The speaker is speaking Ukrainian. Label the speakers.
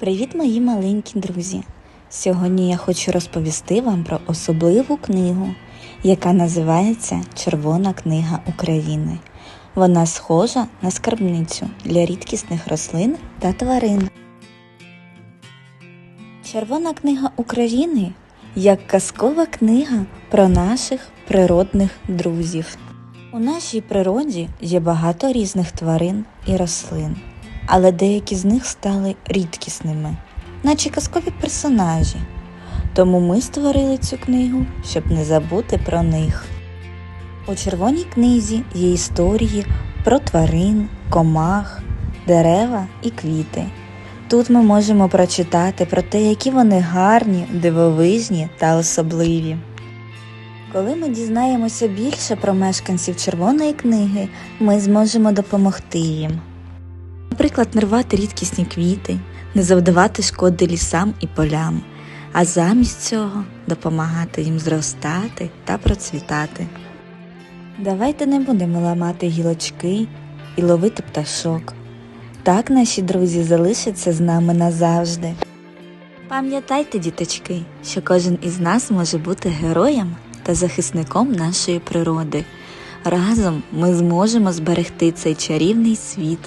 Speaker 1: Привіт, мої маленькі друзі! Сьогодні я хочу розповісти вам про особливу книгу, яка називається Червона книга України. Вона схожа на скарбницю для рідкісних рослин та тварин. Червона книга України як казкова книга про наших природних друзів. У нашій природі є багато різних тварин і рослин, але деякі з них стали рідкісними, наче казкові персонажі. Тому ми створили цю книгу, щоб не забути про них. У червоній книзі є історії про тварин, комах, дерева і квіти. Тут ми можемо прочитати про те, які вони гарні, дивовижні та особливі. Коли ми дізнаємося більше про мешканців червоної книги, ми зможемо допомогти їм. Наприклад, не рвати рідкісні квіти, не завдавати шкоди лісам і полям, а замість цього допомагати їм зростати та процвітати. Давайте не будемо ламати гілочки і ловити пташок. Так наші друзі залишаться з нами назавжди. Пам'ятайте, діточки, що кожен із нас може бути героєм та захисником нашої природи. Разом ми зможемо зберегти цей чарівний світ